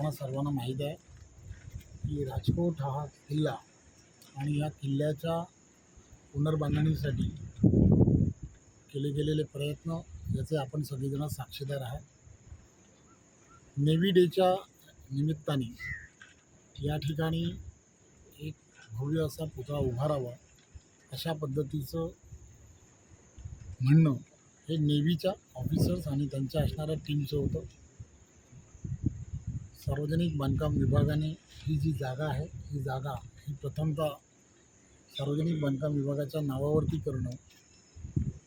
आपणा सर्वांना माहीत आहे की राजकोट हा किल्ला आणि या किल्ल्याच्या पुनर्बांधणीसाठी केले गेलेले प्रयत्न याचे आपण सगळेजण साक्षीदार आहात. नेव्ही डेच्या निमित्ताने या ठिकाणी एक भव्य असा पुतळा उभारावा अशा पद्धतीचं म्हणणं हे नेव्हीच्या ऑफिसर्स आणि त्यांच्या असणाऱ्या टीमचं होतं. सार्वजनिक बांधकाम विभागाने ही जी जागा आहे ही जागा ही प्रथमतः सार्वजनिक बांधकाम विभागाच्या नावावरती करणं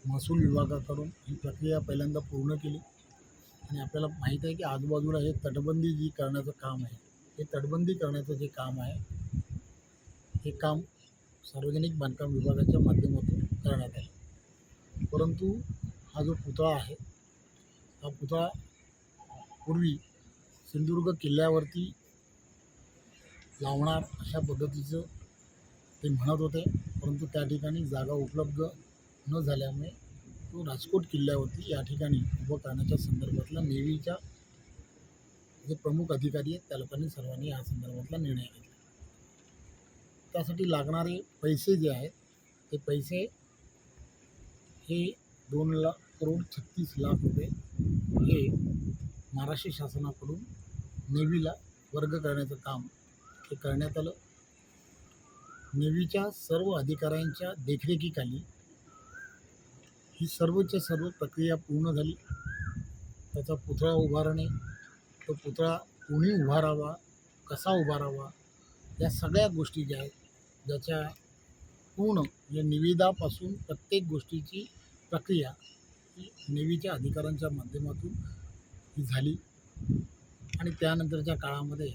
महसूल विभागाकडून ही प्रक्रिया पहिल्यांदा पूर्ण केली. आणि आपल्याला माहीत आहे की आजूबाजूला हे तटबंदी जी करण्याचं काम आहे हे तटबंदी करण्याचं जे काम आहे हे काम सार्वजनिक बांधकाम विभागाच्या माध्यमातून करण्यात आलं. परंतु हा जो पुतळा आहे हा पुतळा पूर्वी सिंधुदुर्ग किल्ल्यावरती लावणार अशा पद्धतीचं ते म्हणत होते. परंतु त्या ठिकाणी जागा उपलब्ध न झाल्यामुळे तो राजकोट किल्ल्यावरती या ठिकाणी उभं करण्याच्या संदर्भातला नेव्हीच्या जे प्रमुख अधिकारी आहेत त्या लोकांनी सर्वांनी या संदर्भातला निर्णय घेतला. त्यासाठी लागणारे पैसे जे आहेत ते पैसे हे दोन लाख करोड छत्तीस लाख रुपये हे महाराष्ट्र शासनाकडून नेव्हीला वर्ग करण्याचं काम हे करण्यात आलं. नेव्हीच्या सर्व अधिकाऱ्यांच्या देखरेखीखाली ही सर्वच्या सर्व प्रक्रिया पूर्ण झाली. त्याचा पुतळा उभारणे तो पुतळा कोणी उभारावा कसा उभारावा या सगळ्या गोष्टी ज्या आहेत ज्याच्या पूर्ण या निविदापासून प्रत्येक गोष्टीची प्रक्रिया ही नेव्हीच्या अधिकाऱ्यांच्या माध्यमातून ही झाली. आणि त्यानंतरच्या काळामध्ये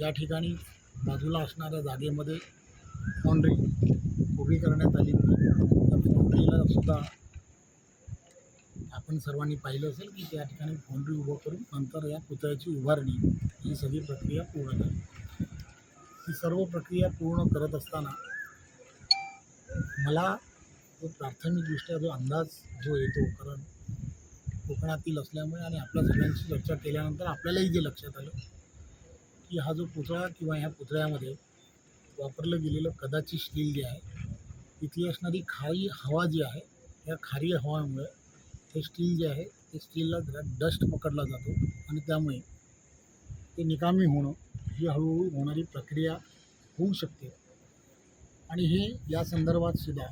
या ठिकाणी बाजूला असणाऱ्या जागेमध्ये फाउंड्री उभी करण्यात आली. त्या फाउंड्रीला सुद्धा आपण सर्वांनी पाहिलं असेल की त्या ठिकाणी फाउंड्री उभं करून नंतर या पुतळ्याची उभारणी ही सगळी प्रक्रिया पूर्ण झाली. ही सर्व प्रक्रिया पूर्ण करत असताना मला जो प्राथमिकदृष्ट्या जो अंदाज जो येतो कारण कोकणातील असल्यामुळे आणि आपल्या सगळ्यांशी चर्चा केल्यानंतर आपल्यालाही जे लक्षात आलं की हा जो पुतळा किंवा ह्या पुतळ्यामध्ये वापरलं गेलेलं कदाचित स्टील जे आहे तिथली असणारी खारी हवा जी आहे या खारी हवामुळे ते स्टील जे आहे ते स्टीलला जरा डस्ट पकडला जातो आणि त्यामुळे ते निकामी होणं ही हळूहळू होणारी प्रक्रिया होऊ शकते. आणि हे या संदर्भात सुद्धा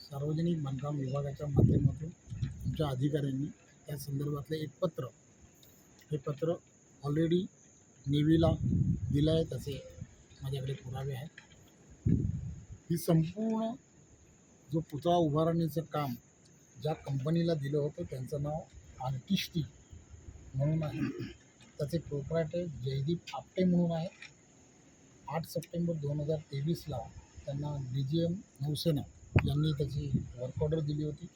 सार्वजनिक बांधकाम विभागाच्या माध्यमातून आमच्या अधिकाऱ्यांनी त्या संदर्भातलं एक पत्र. हे पत्र ऑलरेडी नेव्हीला दिलं आहे त्याचे माझ्याकडे पुरावे आहेत. ही संपूर्ण जो पुतळा उभारणीचं काम ज्या कंपनीला दिलं होतं त्यांचं नाव आर्टिस्टी म्हणून आहे. त्याचे प्रोप्रायटर जयदीप आपटे म्हणून आहे. आठ सप्टेंबर दोन हजार तेवीसला त्यांना डी जी एम नौसेना यांनी त्याची वर्क ऑर्डर दिली होती.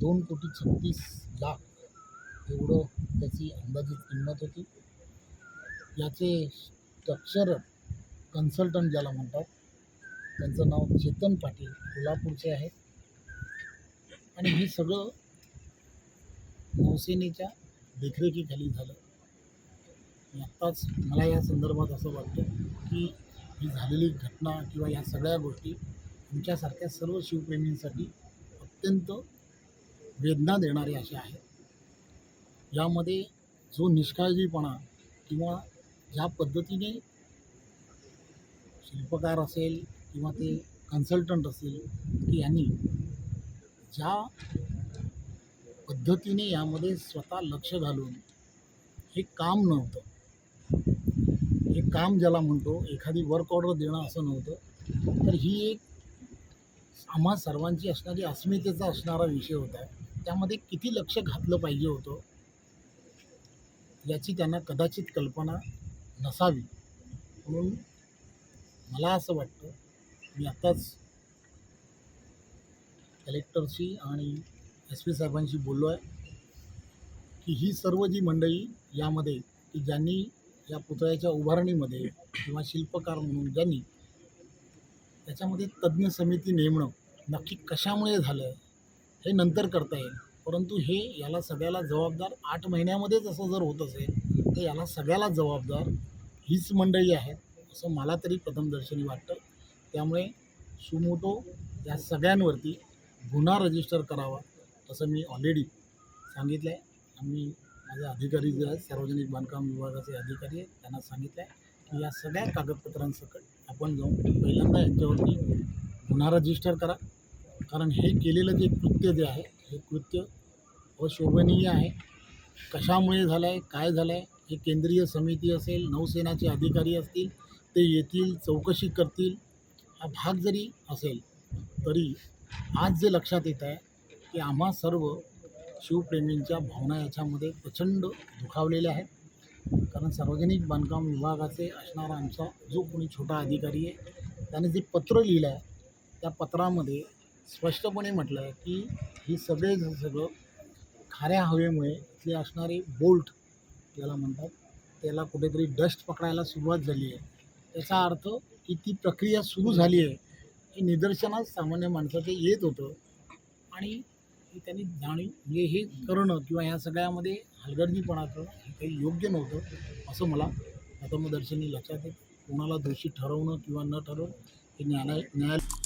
दोन कोटी छत्तीस लाख एवढं त्याची अंदाजित किंमत होती. याचे स्ट्रक्चर कन्सल्टंट ज्याला म्हणतात त्यांचं नाव चेतन पाटील कोल्हापूरचे आहेत आणि हे सगळं नौसेनेच्या देखरेखीखाली झालं. आत्ताच मला या संदर्भात असं वाटतं की ही झालेली घटना किंवा या सगळ्या गोष्टी आमच्यासारख्या सर्व शिवप्रेमींसाठी अत्यंत वेदना देणारे असे आहेत. यामध्ये जो निष्काळजीपणा किंवा ज्या पद्धतीने शिल्पकार असेल किंवा ते कन्सल्टंट असेल की यांनी ज्या पद्धतीने यामध्ये स्वतः लक्ष घालून हे काम नव्हतं. हे काम ज्याला म्हणतो एखादी वर्क ऑर्डर देणं असं नव्हतं. तर ही एक आम्हा सर्वांची असणारी अस्मितेचा असणारा विषय होता. त्यामध्ये किती लक्ष घातलं पाहिजे होतं याची त्यांना कदाचित कल्पना नसावी. म्हणून मला असं वाटतं मी आत्ताच कलेक्टरशी आणि एस पी साहेबांशी बोललो आहे की ही सर्व जी मंडळी यामध्ये की ज्यांनी या पुतळ्याच्या उभारणीमध्ये किंवा शिल्पकार म्हणून ज्यांनी त्याच्यामध्ये तज्ज्ञ समिती नेमणं नक्की कशामुळे झालं हे नंतर करता येईल. परंतु हे याला सगळ्याला जबाबदार आठ महिन्यामध्येच असं जर होत असेल तर याला सगळ्याला जबाबदार हीच मंडळी आहेत असं मला तरी प्रथमदर्शनी वाटतं. त्यामुळे सुमोटो या सगळ्यांवरती गुन्हा रजिस्टर करावा असं मी ऑलरेडी सांगितलं आहे आम्ही माझे अधिकारी जे आहेत सार्वजनिक बांधकाम विभागाचे अधिकारी आहेत त्यांना सांगितलं आहे की या सगळ्या कागदपत्रांसकट आपण जाऊन पहिल्यांदा यांच्यावरती गुन्हा रजिस्टर करा. कारण हे केलेलं जे कृत्य जे आहे हे कृत्य अशोभनीय आहे. कशामुळे झालं आहे काय झालं आहे हे केंद्रीय समिती असेल नौसेनाचे अधिकारी असतील ते येतील चौकशी करतील हा भाग जरी असेल तरी आज जे लक्षात येत आहे की आम्हा सर्व शिवप्रेमींच्या भावना याच्यामध्ये प्रचंड दुखावलेल्या आहेत. कारण सार्वजनिक बांधकाम विभागाचे असणारा आमचा जो कोणी छोटा अधिकारी आहे त्याने जे पत्र लिहिलं आहे त्या पत्रामध्ये स्पष्टपणे म्हटलं की हे सगळे सगळं खाऱ्या हवेमुळे इथले असणारे बोल्ट ज्याला म्हणतात त्याला कुठेतरी डस्ट पकडायला सुरुवात झाली आहे. त्याचा अर्थ की ती प्रक्रिया सुरू झाली आहे. हे निदर्शनास सामान्य माणसाचं येत होतं आणि त्यांनी जाणीव म्हणजे हे करणं किंवा या सगळ्यामध्ये हलगर्जीपणाचं हे काही योग्य नव्हतं असं मला प्रथमदर्शनी लक्षात येतं. कोणाला दोषी ठरवणं किंवा न ठरवणं हे न्यायालय न्यायालय